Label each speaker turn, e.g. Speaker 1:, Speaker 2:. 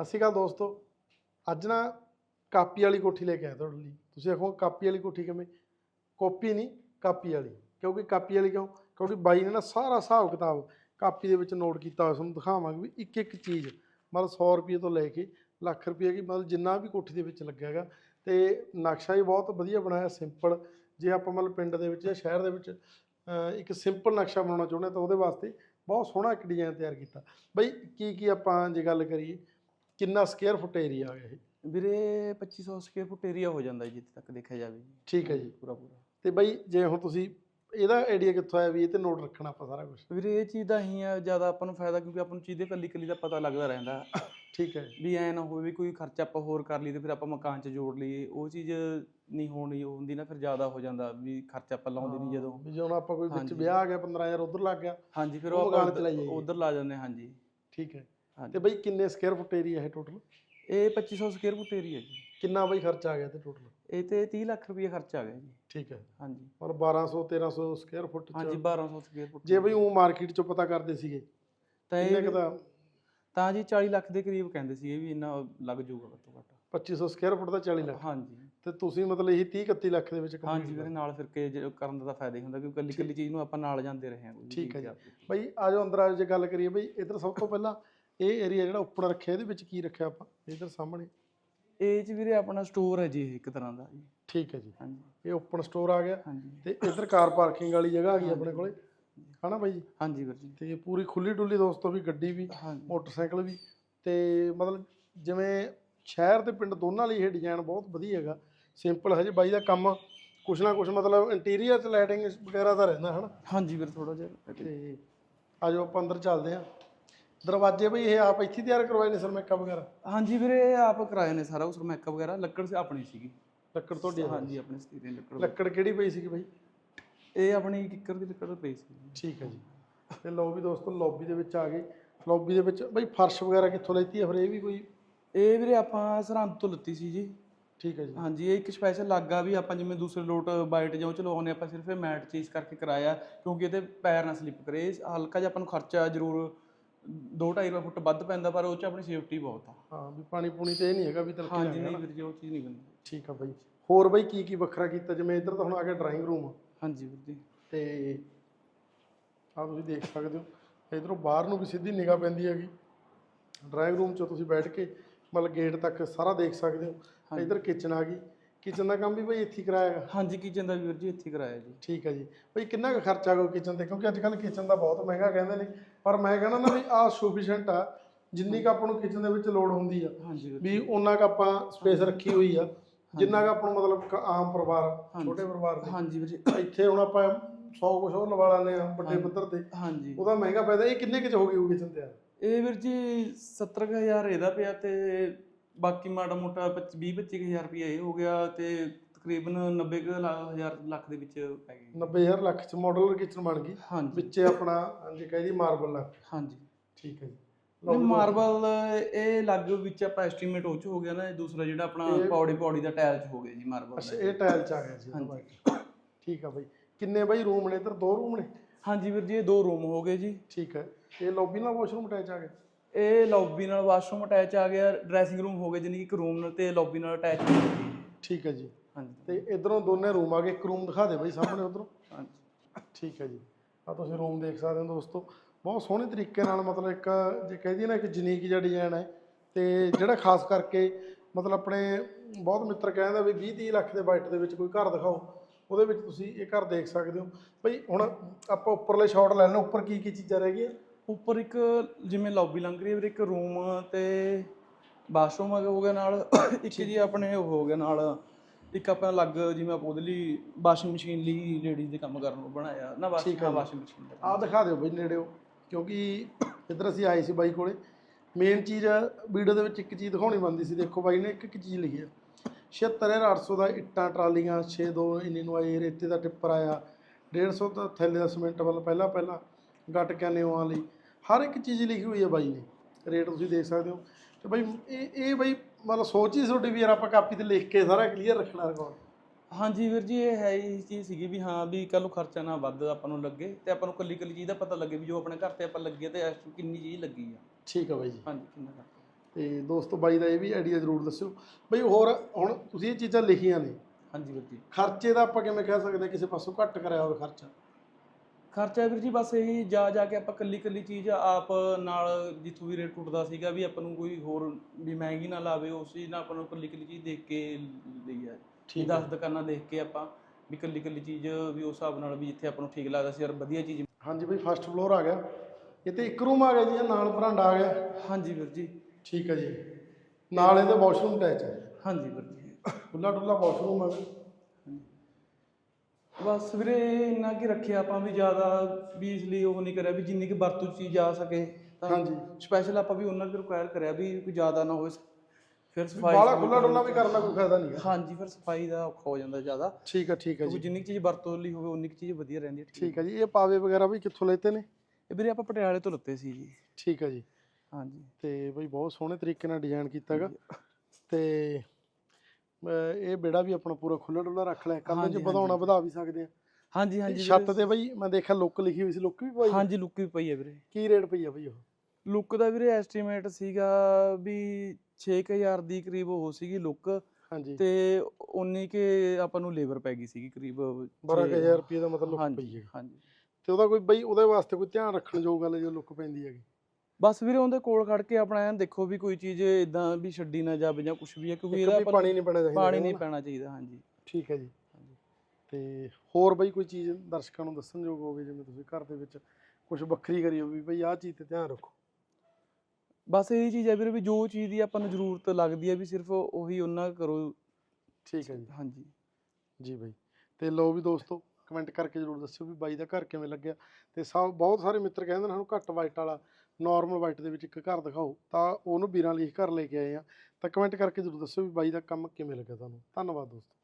Speaker 1: ਸਤਿ ਸ਼੍ਰੀ ਅਕਾਲ ਦੋਸਤੋ। ਅੱਜ ਨਾ ਕਾਪੀ ਵਾਲੀ ਕੋਠੀ ਲੈ ਕੇ ਆਇਆ ਤੁਹਾਡੇ ਲਈ। ਤੁਸੀਂ ਆਖੋ ਕਾਪੀ ਵਾਲੀ ਕੋਠੀ ਕਿਵੇਂ? ਕਾਪੀ ਨਹੀਂ, ਕਾਪੀ ਵਾਲੀ। ਕਿਉਂਕਿ ਕਾਪੀ ਵਾਲੀ ਕਿਉਂ? ਕਿਉਂਕਿ ਬਾਈ ਨੇ ਨਾ ਸਾਰਾ ਹਿਸਾਬ ਕਿਤਾਬ ਕਾਪੀ ਦੇ ਵਿੱਚ ਨੋਟ ਕੀਤਾ ਹੋਇਆ, ਤੁਹਾਨੂੰ ਦਿਖਾਵਾਂਗੇ ਵੀ ਇੱਕ ਇੱਕ ਚੀਜ਼। ਮਤਲਬ 100 ਰੁਪਏ ਤੋਂ ਲੈ ਕੇ ਲੱਖ ਰੁਪਏ ਦੀ ਮਤਲਬ ਜਿੰਨਾ ਵੀ ਕੋਠੀ ਦੇ ਵਿੱਚ ਲੱਗਿਆ ਹੈਗਾ। ਤੇ ਨਕਸ਼ਾ ਵੀ ਬਹੁਤ ਵਧੀਆ ਬਣਾਇਆ ਸਿੰਪਲ ਜੇ ਆਪਾਂ ਮਤਲਬ ਪਿੰਡ ਦੇ ਵਿੱਚ ਜਾਂ ਸ਼ਹਿਰ ਦੇ ਵਿੱਚ ਇੱਕ ਸਿੰਪਲ ਨਕਸ਼ਾ ਬਣਾਉਣਾ ਚਾਹੁੰਦੇ ਹਾਂ, ਤਾਂ ਉਹਦੇ ਵਾਸਤੇ ਬਹੁਤ ਸੋਹਣਾ ਇੱਕ ਡਿਜ਼ਾਈਨ ਤਿਆਰ ਕੀਤਾ। ਬਈ ਕੀ ਕੀ ਆਪਾਂ ਜੇ ਗੱਲ ਕਰੀਏ ਕਿੰਨਾ ਸਕੁਅਰ ਫੁੱਟ ਏਰੀਆ ਗਿਆ ਇਹ?
Speaker 2: ਵੀਰੇ 2500 ਸਕੁਅਰ ਫੁੱਟ ਏਰੀਆ ਹੋ ਜਾਂਦਾ ਜੀ ਜਿੱਥੇ ਤੱਕ ਦੇਖਿਆ ਜਾਵੇ ਜੀ।
Speaker 1: ਠੀਕ ਹੈ ਜੀ।
Speaker 2: ਪੂਰਾ ਪੂਰਾ।
Speaker 1: ਤੇ ਬਈ ਜੇ ਹੁਣ ਤੁਸੀਂ ਇਹਦਾ ਆਈਡੀਆ ਕਿੱਥੋਂ ਆਇਆ ਵੀ ਇਹ ਤੇ ਨੋਟ ਰੱਖਣਾ ਆਪਾਂ ਸਾਰਾ ਕੁਝ
Speaker 2: ਵੀਰੇ ਇਹ ਚੀਜ਼ ਦਾ ਹੀ ਆ ਜ਼ਿਆਦਾ ਆਪਾਂ ਨੂੰ ਫਾਇਦਾ ਕਿਉਂਕਿ ਆਪਾਂ ਨੂੰ ਚੀਜ਼ ਦੇ ਕੱਲੀ ਕੱਲੀ ਦਾ ਪਤਾ ਲੱਗਦਾ ਰਹਿੰਦਾ।
Speaker 1: ਠੀਕ ਹੈ।
Speaker 2: ਵੀ ਐ ਨਾ ਹੋਵੇ ਵੀ ਕੋਈ ਖਰਚਾ ਆਪਾਂ ਹੋਰ ਕਰ ਲਈ ਤੇ ਫਿਰ ਆਪਾਂ ਮਕਾਨ 'ਚ ਜੋੜ ਲਈਏ ਉਹ ਚੀਜ਼ ਨਹੀਂ ਹੋਣੀ ਉਹ ਹੁੰਦੀ ਨਾ ਫਿਰ ਜ਼ਿਆਦਾ ਹੋ ਜਾਂਦਾ ਵੀ ਖਰਚਾ ਆਪਾਂ ਲਾਉਂਦੇ ਨਹੀਂ ਜਦੋਂ।
Speaker 1: ਵੀ ਜੇ ਹੁਣ ਆਪਾਂ ਕੋਈ ਵਿੱਚ। ਵਿਆਹ ਆ ਗਿਆ 15000 ਉਧਰ ਲੱਗ ਗਿਆ
Speaker 2: ਹਾਂਜੀ ਫਿਰ
Speaker 1: ਉਹ ਮਕਾਨ ਚ।
Speaker 2: ਉਧਰ ਲਾ ਜਾਂਦੇ ਹਾਂ, ਹਾਂਜੀ।
Speaker 1: ਠੀਕ ਹੈ। ਤੇ
Speaker 2: ਹਾਂਜੀ
Speaker 1: ਬਈ ਕਿੰਨੇ ਸਕੁਅਰ ਫੁੱਟ ਏਰੀਆ ਹੈ ਟੋਟਲ
Speaker 2: ਇਹ 2500 ਸਕੁਅਰ ਫੁੱਟ ਏਰੀਆ ਜੀ।
Speaker 1: ਕਿੰਨਾ ਬਈ ਖਰਚਾ ਆ ਗਿਆ ਤੇ ਟੋਟਲ
Speaker 2: ਇਹ ਤੇ 30 ਲੱਖ ਰੁਪਏ ਖਰਚਾ ਆ ਗਿਆ ਜੀ।
Speaker 1: ਠੀਕ ਹੈ।
Speaker 2: ਹਾਂਜੀ।
Speaker 1: ਔਰ 1200 1300 ਸਕੁਅਰ ਫੁੱਟ
Speaker 2: ਹਾਂਜੀ
Speaker 1: ਚ
Speaker 2: 1200 ਸਕੁਅਰ ਫੁੱਟ
Speaker 1: ਜੇ ਬਈ ਉਹ ਮਾਰਕੀਟ ਚੋਂ ਪਤਾ ਕਰਦੇ ਸੀਗੇ
Speaker 2: ਤਾਂ ਇਹ ਤਾਂ ਜੀ 40 ਲੱਖ ਦੇ ਕਰੀਬ ਕਹਿੰਦੇ ਸੀ ਇਹ ਵੀ ਇੰਨਾ ਲੱਗ ਜਾਊਗਾ ਘੱਟੋ ਘੱਟ।
Speaker 1: 2500 ਸਕੁਅਰ ਫੁੱਟ ਦਾ 40 ਲੱਖ?
Speaker 2: ਹਾਂਜੀ।
Speaker 1: ਤੇ ਤੁਸੀਂ ਮਤਲਬ ਇਹੀ 30 31 ਲੱਖ ਦੇ ਵਿੱਚ
Speaker 2: ਹਾਂਜੀ ਵੀਰੇ ਨਾਲ ਫਿਰ ਕੇ ਕਰਨ ਦਾ ਤਾਂ ਫਾਇਦਾ ਹੀ ਹੁੰਦਾ ਕਿਉਂਕਿ ਕੱਲੀ ਕੱਲੀ ਚੀਜ਼ ਨੂੰ ਆਪਾਂ ਨਾਲ ਜਾਂਦੇ ਰਹੇ ਹਾਂ
Speaker 1: ਠੀਕ ਹੈ ਜੀ। ਬਈ ਆਜੋ ਅੰਦਰ ਆਜੋ ਜੇ ਗੱਲ ਕਰੀਏ ਬਈ ਇਧਰ ਸਭ ਤੋਂ ਪਹਿਲਾਂ ਇਹ ਏਰੀਆ ਜਿਹੜਾ ਉੱਪਰ ਰੱਖਿਆ ਇਹਦੇ ਵਿੱਚ ਕੀ ਰੱਖਿਆ ਆਪਾਂ? ਇਧਰ ਸਾਹਮਣੇ।
Speaker 2: ਇਹ ਚ ਵੀਰੇ ਆਪਣਾ ਸਟੋਰ ਹੈ ਜੀ ਇਹ ਇੱਕ ਤਰ੍ਹਾਂ ਦਾ ਜੀ।
Speaker 1: ਠੀਕ ਹੈ ਜੀ।
Speaker 2: ਹਾਂਜੀ।
Speaker 1: ਇਹ ਓਪਨ ਸਟੋਰ ਆ ਗਿਆ।
Speaker 2: ਹਾਂਜੀ।
Speaker 1: ਤੇ ਇਧਰ ਕਾਰ ਪਾਰਕਿੰਗ ਵਾਲੀ ਜਗ੍ਹਾ ਆ ਗਈ ਆਪਣੇ ਕੋਲੇ। ਹਨਾ ਬਾਈ ਜੀ?
Speaker 2: ਹਾਂਜੀ ਵੀਰ ਜੀ।
Speaker 1: ਤੇ ਪੂਰੀ ਖੁੱਲੀ ਡੁੱਲੀ ਦੋਸਤੋ ਵੀ ਗੱਡੀ ਵੀ
Speaker 2: ਹਾਂਜੀ।
Speaker 1: ਮੋਟਰਸਾਈਕਲ ਵੀ। ਤੇ ਮਤਲਬ ਜਿਵੇਂ ਸ਼ਹਿਰ ਤੇ ਪਿੰਡ ਦੋਨਾਂ ਲਈ ਇਹ ਡਿਜ਼ਾਈਨ ਬਹੁਤ ਵਧੀਆ ਹੈਗਾ। ਸਿੰਪਲ ਹਜੇ ਬਾਈ ਦਾ ਕੰਮ। ਕੁਛ ਨਾ ਕੁਛ ਮਤਲਬ ਇੰਟੀਰੀਅਰ ਤੇ ਲਾਈਟਿੰਗ ਵਗੈਰਾ ਦਾ ਰਹਿੰਦਾ ਹਨਾ?
Speaker 2: ਹਾਂਜੀ ਵੀਰ ਥੋੜਾ ਜਿਹਾ
Speaker 1: ਤੇ ਆਜੋ ਆਪਾਂ ਅੰਦਰ ਚੱਲਦੇ ਆਂ ਦਰਵਾਜ਼ੇ ਬਈ ਇਹ ਆਪ ਇੱਥੇ ਤਿਆਰ ਕਰਵਾਏ ਨੇ ਸਰਮੈਕਾ ਵਗੈਰਾ?
Speaker 2: ਹਾਂਜੀ ਵੀਰੇ ਇਹ ਆਪ ਕਰਾਏ ਨੇ ਸਾਰਾ ਕੁਝ ਮੇਕਅਪ ਵਗੈਰਾ ਲੱਕੜ ਸੇ ਆਪਣੀ ਸੀਗੀ।
Speaker 1: ਲੱਕੜ ਤੁਹਾਡੀ ਆ?
Speaker 2: ਹਾਂਜੀ ਆਪਣੇ ਸਤੀਰੇ ਲੱਕੜ
Speaker 1: ਲੱਕੜ ਕਿਹੜੀ ਪਈ ਸੀਗੀ ਬਾਈ?
Speaker 2: ਇਹ ਆਪਣੀ ਕਿੱਕਰ ਦੀ ਲੱਕੜ ਪਈ ਸੀ।
Speaker 1: ਠੀਕ ਹੈ ਜੀ। ਤੇ ਲਓ ਵੀ ਦੋਸਤੋ ਲੌਬੀ ਦੇ ਵਿੱਚ ਆ ਗਏ। ਲੌਬੀ ਦੇ ਵਿੱਚ ਬਈ ਫਰਸ਼ ਵਗੈਰਾ ਕਿੱਥੋਂ ਲੈਤੀ ਹੈ ਫਿਰ? ਇਹ ਵੀ ਕੋਈ
Speaker 2: ਇਹ ਵੀਰੇ ਆਪਾਂ ਸਰਹੰਦ ਤੋਂ ਲਿੱਤੀ ਸੀ ਜੀ।
Speaker 1: ਠੀਕ ਹੈ ਜੀ।
Speaker 2: ਹਾਂਜੀ ਇਹ ਇੱਕ ਸਪੈਸ਼ਲ ਲੱਗਾ ਵੀ ਆਪਾਂ ਜਿਵੇਂ ਦੂਸਰੇ ਲੋਟ ਬਾਈਟ ਜਾਂ ਉਹ ਚਲਵਾਉਂਦੇ ਆਪਾਂ ਸਿਰਫ ਇਹ ਮੈਟ ਚੀਜ਼ ਕਰਕੇ ਕਰਾਇਆ ਕਿਉਂਕਿ ਇਹਦੇ ਪੈਰ ਨਾ ਸਲਿੱਪ ਕਰੇ। ਇਹ ਹਲਕਾ ਜਿਹਾ ਆਪਾਂ ਨੂੰ ਖਰਚਾ ਜ਼ਰੂਰ 2.5 ਫੁੱਟ ਵੱਧ ਪੈਂਦਾ ਪਰ ਉਹ ਚ ਆਪਣੀ ਸੇਫਟੀ ਬਹੁਤ ਆ।
Speaker 1: ਹਾਂ ਵੀ ਪਾਣੀ ਪੂਣੀ ਤੇ ਇਹ ਨਹੀਂ ਹੈਗਾ ਵੀ ਤਲਕੀ
Speaker 2: ਹਾਂਜੀ ਨਹੀਂ ਵੀਰ ਜੀ ਉਹ ਚੀਜ਼ ਨਹੀਂ ਬੰਦੀ
Speaker 1: ਠੀਕ ਆ ਬਾਈ। ਹੋਰ ਬਾਈ ਕੀ ਕੀ ਵੱਖਰਾ ਕੀਤਾ? ਜਿਵੇਂ ਇੱਧਰ ਤਾਂ ਹੁਣ ਆ ਗਿਆ ਡਰਾਇੰਗ ਰੂਮ
Speaker 2: ਹਾਂਜੀ ਵੀਰ ਜੀ।
Speaker 1: ਤੇ ਆ ਤੁਸੀਂ ਦੇਖ ਸਕਦੇ ਹੋ ਇਧਰੋਂ ਬਾਹਰ ਨੂੰ ਵੀ ਸਿੱਧੀ ਨਿਗਾਹ ਪੈਂਦੀ ਹੈਗੀ। ਡਰਾਇੰਗ ਰੂਮ 'ਚੋਂ ਤੁਸੀਂ ਬੈਠ ਕੇ ਮਤਲਬ ਗੇਟ ਤੱਕ ਸਾਰਾ ਦੇਖ ਸਕਦੇ ਹੋ। ਇਧਰ ਕਿਚਨ ਆ ਗਈ। ਕਿਚਨ ਦਾ ਕੰਮ ਵੀ ਬਾਈ ਇੱਥੇ ਹੀ ਕਰਾਇਆ ਹੈਗਾ?
Speaker 2: ਹਾਂਜੀ ਕਿਚਨ ਦਾ ਵੀ ਵੀਰ ਜੀ ਇੱਥੇ ਹੀ ਕਰਾਇਆ ਜੀ।
Speaker 1: ਠੀਕ ਹੈ ਜੀ। ਬਈ ਕਿੰਨਾ ਕੁ ਖਰਚਾ ਆਗਾ ਕਿਚਨ ਤੇ? ਕਿਉਂਕਿ ਅੱਜ ਕੱਲ ਕਿਚਨ ਦਾ ਬਹੁਤ ਮਹਿੰਗਾ ਕਹਿੰਦੇ ਨੇ। ਪਰ ਮੈਂ ਕਹਿੰਦਾ ਨਾ ਵੀ ਆ ਸੂਫੀਸ਼ੀਐਂਟ ਆ। ਜਿੰਨੀ ਕੁ ਆਪਾਂ ਨੂੰ ਕਿਚਨ ਦੇ ਵਿੱਚ ਲੋੜ ਹੁੰਦੀ ਆ।
Speaker 2: ਹਾਂਜੀ
Speaker 1: ਵੀ ਉਹਨਾਂ ਕੁ ਆਪਾਂ ਸਪੇਸ ਰੱਖੀ ਹੋਈ ਆ। ਜਿੰਨਾ ਕੁ ਆਪਾਂ ਨੂੰ ਮਤਲਬ ਆਮ ਪਰਿਵਾਰ। ਛੋਟੇ ਪਰਿਵਾਰ ਦੇ।
Speaker 2: ਹਾਂਜੀ ਵੀਰ ਜੀ।
Speaker 1: ਇੱਥੇ ਹੁਣ ਆਪਾਂ 100 ਕੁਛ ਹੋਰ ਲਵਾ ਲੈਂਦੇ ਆ ਵੱਡੇ ਪੱਧਰ ਤੇ।
Speaker 2: ਹਾਂਜੀ।
Speaker 1: ਉਹਦਾ ਮਹਿੰਗਾ ਪੈਦਾ ਇਹ ਕਿੰਨੇ ਕੁ ਚ ਹੋ ਗਈ ਉਹ ਕਿਚਨ ਤਿਆਰ
Speaker 2: ਇਹ ਵੀਰ ਜੀ 70000 ਇਹਦਾ ਪਿਆ ਤੇ ਬਾਕੀ ਮਾੜਾ ਮੋਟਾ 20 25000 ਰੁਪਇਆ ਇਹ ਹੋ ਗਿਆ ਤੇ ਤਕਰੀਬਨ 90000 ਲੱਖ ਦੇ ਵਿੱਚ ਪੈ ਗਈ।
Speaker 1: 90000 ਲੱਖ ਚ ਮਾਡਲ ਕਿਚਨ ਬਣ ਗਈ।
Speaker 2: ਹਾਂਜੀ।
Speaker 1: ਵਿੱਚੇ ਆਪਣਾ ਜੇ ਕਹਦੀ ਮਾਰਬਲ ਲੱਗ
Speaker 2: ਹਾਂਜੀ।
Speaker 1: ਠੀਕ ਹੈ ਜੀ।
Speaker 2: ਮਾਰਬਲ ਇਹ ਲੱਗ ਵਿੱਚ ਆਪਾਂ ਐਸਟੀਮੇਟ ਹੋ ਚ ਹੋ ਗਿਆ ਨਾ ਇਹ ਦੂਸਰਾ ਜਿਹੜਾ ਆਪਣਾ ਪੌੜੀ ਪੌੜੀ ਦਾ ਟਾਇਲ ਚ ਹੋ ਗਿਆ ਜੀ ਮਾਰਬਲ
Speaker 1: ਅੱਛਾ ਇਹ ਟਾਇਲ ਚ ਆ ਗਿਆ ਜੀ। ਠੀਕ ਆ ਬਾਈ। ਕਿੰਨੇ ਬਾਈ ਰੂਮ ਨੇ ਇੱਧਰ? ਦੋ ਰੂਮ ਨੇ?
Speaker 2: ਹਾਂਜੀ ਵੀਰ ਜੀ ਇਹ ਦੋ ਰੂਮ ਹੋ ਗਏ ਜੀ।
Speaker 1: ਠੀਕ ਹੈ। ਇਹ ਲੌਬੀ ਨਾਲ ਵਾਸ਼ਰੂਮ ਅਟੈਚ ਆ ਗਿਆ
Speaker 2: ਇਹ ਲੌਬੀ ਨਾਲ ਵਾਸ਼ਰੂਮ ਅਟੈਚ ਆ ਗਿਆ ਡਰੈਸਿੰਗ ਰੂਮ ਹੋ ਗਏ ਜਾਨੀ ਇੱਕ ਰੂਮ ਨਾਲ ਤੇ ਲੌਬੀ ਨਾਲ ਅਟੈਚ
Speaker 1: ਠੀਕ ਹੈ ਜੀ।
Speaker 2: ਹਾਂਜੀ।
Speaker 1: ਤੇ ਇਧਰੋਂ ਦੋਨੇ ਰੂਮ ਆ ਗਏ ਇੱਕ ਰੂਮ ਦਿਖਾ ਦੇ ਬਾਈ ਸਾਹਮਣੇ ਉਧਰੋਂ।
Speaker 2: ਹਾਂਜੀ।
Speaker 1: ਠੀਕ ਹੈ ਜੀ। ਆ ਤੁਸੀਂ ਰੂਮ ਦੇਖ ਸਕਦੇ ਹੋ ਦੋਸਤੋ। ਬਹੁਤ ਸੋਹਣੇ ਤਰੀਕੇ ਨਾਲ ਮਤਲਬ ਇੱਕ ਜੇ ਕਹਦੀ ਨਾ ਇੱਕ ਜਨੀਕ ਜਿਹਾ ਡਿਜ਼ਾਈਨ ਹੈ। ਤੇ ਜਿਹੜਾ ਖਾਸ ਕਰਕੇ ਮਤਲਬ ਆਪਣੇ ਬਹੁਤ ਮਿੱਤਰ ਕਹਿੰਦਾ ਵੀ 20 30 ਲੱਖ ਦੇ ਬਜਟ ਦੇ ਵਿੱਚ ਕੋਈ ਘਰ ਦਿਖਾਓ ਉਹਦੇ ਵਿੱਚ ਤੁਸੀਂ ਇਹ ਘਰ ਦੇਖ ਸਕਦੇ ਹੋ। ਭਈ ਹੁਣ ਆਪਾਂ ਉੱਪਰਲੇ ਸ਼ਾਟ ਲੈ ਲੈਣੇ ਉੱਪਰ ਕੀ ਕੀ ਚੀਜ਼ਾਂ ਰਹਿ ਗਈਆਂ?
Speaker 2: ਉੱਪਰ ਇੱਕ ਜਿਵੇਂ ਲੌਬੀ ਲੰਘ ਰਹੀ ਹੈ ਵੀਰੇ ਇੱਕ ਰੂਮ ਤੇ ਬਾਥਰੂਮ ਹੋ ਗਿਆ ਨਾਲ। ਇੱਕ ਜੀ ਆਪਣੇ ਉਹ ਹੋ ਗਿਆ ਨਾਲ। ਇੱਕ ਆਪਾਂ ਅਲੱਗ ਜਿਵੇਂ ਆਪਾਂ ਉਹਦੇ ਲਈ ਵਾਸ਼ਿੰਗ ਮਸ਼ੀਨ ਲਈ ਲੇਡੀਜ਼ ਦੇ ਕੰਮ ਕਰਨ ਨੂੰ ਬਣਾਇਆ। ਨਾ ਵਾਸ਼ਿੰਗ। ਵਾਸ਼ਿੰਗ ਮਸ਼ੀਨ
Speaker 1: ਆਹ ਦਿਖਾ ਦਿਓ ਬਈ ਨੇੜਿਓ। ਕਿਉਂਕਿ ਇੱਧਰ ਅਸੀਂ ਆਏ ਸੀ ਬਾਈ ਕੋਲੇ। ਮੇਨ ਚੀਜ਼ ਵੀਡੀਓ ਦੇ ਵਿੱਚ ਇੱਕ ਚੀਜ਼ ਦਿਖਾਉਣੀ ਬੰਦੀ ਸੀ। ਦੇਖੋ ਬਾਈ ਨੇ ਇੱਕ ਇੱਕ ਚੀਜ਼ ਲਿਖੀ ਆ। 76800 ਦਾ ਇੱਟਾਂ ਟਰਾਲੀਆਂ 62 ਇੰਨੀ ਨੂੰ ਆਏ ਰੇਤੇ ਦਾ ਟਿੱਪਰ ਆਇਆ। 150 ਦਾ ਥੈਲੇ ਦਾ ਸੀਮੈਂਟ ਵੱਲ ਪਹਿਲਾਂ ਪਹਿਲਾਂ। ਗੱਟ ਨਿਉਆਂ ਲਈ। ਹਰ ਇੱਕ ਚੀਜ਼ ਲਿਖੀ ਹੋਈ ਹੈ ਬਾਈ ਨੇ। ਰੇਟ ਤੁਸੀਂ ਦੇਖ ਸਕਦੇ ਹੋ। ਤੇ ਬਾਈ ਇਹ ਇਹ ਬਾਈ ਮਤਲਬ ਸੋਚ ਹੀ ਤੁਹਾਡੀ ਵੀ ਯਾਰ ਆਪਾਂ ਕਾਪੀ ਤੇ ਲਿਖ ਕੇ ਸਾਰਾ ਕਲੀਅਰ ਰੱਖਣਾ ਰਿਕਾਰਡ
Speaker 2: ਹਾਂਜੀ ਵੀਰ ਜੀ ਇਹ ਹੈ ਹੀ ਚੀਜ਼ ਸੀਗੀ ਵੀ ਹਾਂ ਵੀ ਕੱਲ ਨੂੰ ਖਰਚਾ ਨਾ ਵੱਧ ਆਪਾਂ ਨੂੰ ਲੱਗੇ ਤੇ ਆਪਾਂ ਨੂੰ ਕੱਲੀ ਕੱਲੀ ਚੀਜ਼ ਦਾ ਪਤਾ ਲੱਗੇ ਵੀ ਜੋ ਆਪਣੇ ਘਰ ਤੇ ਆਪਾਂ ਲੱਗੀ ਤੇ ਇਸ 'ਚ ਕਿੰਨੀ ਚੀਜ਼ ਲੱਗੀ ਆ।
Speaker 1: ਠੀਕ ਹੈ ਬਾਈ ਜੀ।
Speaker 2: ਹਾਂਜੀ ਕਿੰਨਾ ਖਰਚਾ।
Speaker 1: ਤੇ ਦੋਸਤੋ ਬਾਈ ਦਾ ਇਹ ਵੀ ਆਈਡੀਆ ਜ਼ਰੂਰ ਦੱਸਿਓ। ਬਈ ਹੋਰ ਹੁਣ ਤੁਸੀਂ ਇਹ ਚੀਜ਼ਾਂ ਲਿਖੀਆਂ ਨੇ।
Speaker 2: ਹਾਂਜੀ ਵੀਰ ਜੀ।
Speaker 1: ਖਰਚੇ ਦਾ ਆਪਾਂ ਕਿਵੇਂ ਕਹਿ ਸਕਦੇ ਹਾਂ ਕਿਸੇ ਪਾਸੋਂ ਘੱਟ ਕਰਿਆ ਹੋਵੇ ਖਰਚਾ।
Speaker 2: ਖਰਚਾ ਵੀਰ ਜੀ ਬਸ ਇਹੀ ਜਾ ਜਾ ਕੇ ਆਪਾਂ ਕੱਲੀ ਕੱਲੀ ਚੀਜ਼ ਆਪ ਨਾਲ ਜਿੱਥੋਂ ਵੀ ਰੇਟ ਟੁੱਟਦਾ ਸੀਗਾ ਵੀ ਆਪਾਂ ਨੂੰ ਕੋਈ ਹੋਰ ਵੀ ਮਹਿੰਗੀ ਨਾ ਲਾਵੇ ਉਸ ਚੀਜ਼ ਨਾਲ ਆਪਾਂ ਨੂੰ ਕੱਲੀ ਕੱਲੀ ਚੀਜ਼ ਦੇਖ ਕੇ ਲਈ ਆ
Speaker 1: ਠੀਕ
Speaker 2: 10 ਦੁਕਾਨਾਂ ਦੇਖ ਕੇ ਆਪਾਂ ਵੀ ਕੱਲੀ ਕੱਲੀ ਚੀਜ਼ ਵੀ ਉਸ ਹਿਸਾਬ ਨਾਲ ਵੀ ਜਿੱਥੇ ਆਪਾਂ ਨੂੰ ਠੀਕ ਲੱਗਦਾ ਸੀ ਯਾਰ ਵਧੀਆ ਚੀਜ਼
Speaker 1: ਹਾਂਜੀ ਬਈ ਫਸਟ ਫਲੋਰ ਆ ਗਿਆ। ਇਹ ਤੇ ਇੱਕ ਰੂਮ ਆ ਗਿਆ ਜੀ ਨਾਲ ਬਰਾਂਡਾ ਆ ਗਿਆ।
Speaker 2: ਹਾਂਜੀ ਵੀਰ ਜੀ।
Speaker 1: ਠੀਕ ਹੈ ਜੀ। ਨਾਲ ਇਹਦੇ ਵਾਸ਼ਰੂਮ ਅਟੈਚ ਹੈ।
Speaker 2: ਹਾਂਜੀ ਵੀਰ ਜੀ।
Speaker 1: ਖੁੱਲਾ ਡੁੱਲਾ ਵਾਸ਼ਰੂਮ ਆ। ਗਿਆ
Speaker 2: ਬਸ ਵੀਰੇ ਇੰਨਾ ਕੀ ਰੱਖਿਆ ਆਪਾਂ ਵੀ ਜ਼ਿਆਦਾ ਵੀ ਇਸ ਲਈ ਉਹ ਨਹੀਂ ਕਰਿਆ ਵੀ ਜਿੰਨੀ ਕਿ ਵਰਤੋਂ 'ਚ ਚੀਜ਼ ਆ ਸਕੇ। ਤਾਂ
Speaker 1: ਹਾਂਜੀ।
Speaker 2: ਸਪੈਸ਼ਲ ਆਪਾਂ ਵੀ ਉਹਨਾਂ ਕੁ ਰਿਕੁਆਇਰ ਕਰਿਆ ਵੀ ਕੋਈ ਜ਼ਿਆਦਾ ਨਾ ਹੋਵੇ। ਫਿਰ ਸਫ਼ਾਈ
Speaker 1: ਬਾਲਾ ਖੁੱਲਾ ਡੁੱਲਾ ਵੀ ਕਰਨ ਦਾ ਕੋਈ ਫਾਇਦਾ ਨਹੀਂ ਹੈ
Speaker 2: ਹਾਂਜੀ ਫਿਰ ਸਫ਼ਾਈ ਦਾ ਔਖਾ ਹੋ ਜਾਂਦਾ ਜ਼ਿਆਦਾ।
Speaker 1: ਠੀਕ ਹੈ ਠੀਕ ਹੈ
Speaker 2: ਕਿਉਂਕਿ
Speaker 1: ਜੀ।
Speaker 2: ਜਿੰਨੀ ਕੁ ਚੀਜ਼ ਵਰਤੋਂ ਲਈ ਹੋਵੇ ਉਨੀ ਕੁ ਚੀਜ਼ ਵਧੀਆ ਰਹਿੰਦੀ ਹੈ ਠੀਕ
Speaker 1: ਹੈ ਜੀ। ਇਹ ਪਾਵੇ ਵਗੈਰਾ ਵੀ ਕਿੱਥੋਂ ਲੈਤੇ ਨੇ?
Speaker 2: ਇਹ ਵੀਰੇ ਆਪਾਂ ਪਟਿਆਲੇ ਤੋਂ ਲੱਤੇ ਸੀ ਜੀ।
Speaker 1: ਠੀਕ ਹੈ ਜੀ।
Speaker 2: ਹਾਂਜੀ।
Speaker 1: ਤੇ ਬਈ ਬਹੁਤ ਸੋਹਣੇ ਤਰੀਕੇ ਨਾਲ ਡਿਜ਼ਾਈਨ ਕੀਤਾਗਾ ਤੇ ਅਹ ਇਹ ਬੇੜਾ ਵੀ ਆਪਣਾ ਪੂਰਾ ਖੁੱਲਾ ਡੁੱਲਾ ਰੱਖ ਲਿਆ। 'ਚ
Speaker 2: ਹਾਂਜੀ,
Speaker 1: ਵਧਾਉਣਾ। ਵਧਾ ਵੀ ਸਕਦੇ ਆ।
Speaker 2: ਹਾਂਜੀ ਹਾਂਜੀ
Speaker 1: ਛੱਤ ਤੇ ਬਈ ਮੈਂ ਦੇਖਿਆ ਲੁੱਕ ਲਿਖੀ ਹੋਈ ਸੀ। ਲੁੱਕ ਵੀ ਪਾਈ
Speaker 2: ਹਾਂਜੀ ਲੁੱਕ ਵੀ ਪਈ ਹੈ ਵੀਰੇ।
Speaker 1: ਕੀ ਰੇਟ ਪਈ ਆ ਬਈ ਉਹ?
Speaker 2: ਲੁੱਕ ਦਾ ਵੀਰੇ ਐਸਟੀਮੇਟ ਸੀਗਾ ਵੀ 6000 ਦੀ ਕਰੀਬ ਉਹ ਸੀਗੀ ਲੁੱਕ।
Speaker 1: ਹਾਂਜੀ।
Speaker 2: ਤੇ ਉਨੀ ਕੇ ਆਪਾਂ ਨੂੰ ਲੇਬਰ ਪੈ ਗਈ ਸੀਗੀ ਕਰੀਬ
Speaker 1: 12000 ਰੁਪਏ ਦਾ ਮਤਲਬ ਲੁੱਕ ਪਈ ਹੈ
Speaker 2: ਹਾਂਜੀ।
Speaker 1: ਤੇ ਉਹਦਾ ਕੋਈ ਬਈ ਉਹਦੇ ਵਾਸਤੇ ਕੋਈ ਧਿਆਨ ਰੱਖਣ ਯੋਗ ਗੱਲ ਹੈ ਜੋ ਲੁੱਕ ਪੈਂਦੀ ਹੈਗੀ?
Speaker 2: ਬਸ ਵੀਰੇ ਉਹਦੇ ਕੋਲ ਖੜ ਕੇ ਆਪਣਾ ਐਨ ਦੇਖੋ ਵੀ ਕੋਈ ਚੀਜ਼ ਇਦਾਂ ਵੀ ਛੱਡੀ ਨਾ ਜਾਵੇ ਜਾਂ ਕੁਝ ਵੀ ਹੈ ਕਿਉਂਕਿ ਇਹਦਾ
Speaker 1: ਵੀ ਪਾਣੀ ਨਹੀਂ ਪੈਣਾ ਚਾਹੀਦਾ
Speaker 2: ਪਾਣੀ ਨਹੀਂ। ਪੈਣਾ ਚਾਹੀਦਾ ਹਾਂਜੀ।
Speaker 1: ਠੀਕ ਹੈ ਜੀ। ਤੇ ਹੋਰ ਬਈ ਕੋਈ ਚੀਜ਼ ਦਰਸ਼ਕਾਂ ਨੂੰ ਦੱਸਣ ਯੋਗ ਹੋਵੇ ਜਿਵੇਂ ਤੁਸੀਂ ਘਰ ਦੇ ਵਿੱਚ ਕੁਝ ਵੱਖਰੀ ਕਰੀ ਹੋਵੇ ਬਈ ਆਹ ਚੀਜ਼ ਤੇ ਧਿਆਨ ਰੱਖੋ।
Speaker 2: ਬਸ ਇਹੀ ਚੀਜ਼ ਹੈ ਵੀਰੇ ਵੀ ਜੋ ਚੀਜ਼ ਦੀ ਆਪਾਂ ਨੂੰ ਜ਼ਰੂਰਤ ਲੱਗਦੀ ਹੈ ਵੀ ਸਿਰਫ ਉਹੀ ਉਹਨਾਂ ਕਰੋ।
Speaker 1: ਠੀਕ ਹੈ ਜੀ।
Speaker 2: ਹਾਂਜੀ।
Speaker 1: ਜੀ ਬਾਈ। ਤੇ ਲੋ ਵੀ ਦੋਸਤੋ ਕਮੈਂਟ ਕਰਕੇ ਜਰੂਰ ਦੱਸਿਓ ਵੀ ਬਾਈ ਦਾ ਘਰ ਕਿਵੇਂ ਲੱਗਿਆ। ਤੇ ਸਭ ਬਹੁਤ ਸਾਰੇ ਮਿੱਤਰ ਕਹਿੰਦੇ ਨੇ ਸਾਨੂੰ ਘੱਟ ਵਾਈਟ ਵਾਲਾ ਨਾਰਮਲ ਵਾਈਟ ਦੇ ਵਿੱਚ ਇੱਕ ਘਰ ਦਿਖਾਓ, ਤਾਂ ਉਹਨੂੰ ਵੀਰਾਂ ਲਈ ਘਰ ਲੈ ਕੇ ਆਏ ਆ ਤਾਂ ਕਮੈਂਟ ਕਰਕੇ ਜਰੂਰ ਦੱਸਿਓ ਵੀ ਬਾਈ ਦਾ ਕੰਮ ਕਿਵੇਂ ਲੱਗਿਆ ਤੁਹਾਨੂੰ। ਧੰਨਵਾਦ ਦੋਸਤੋ।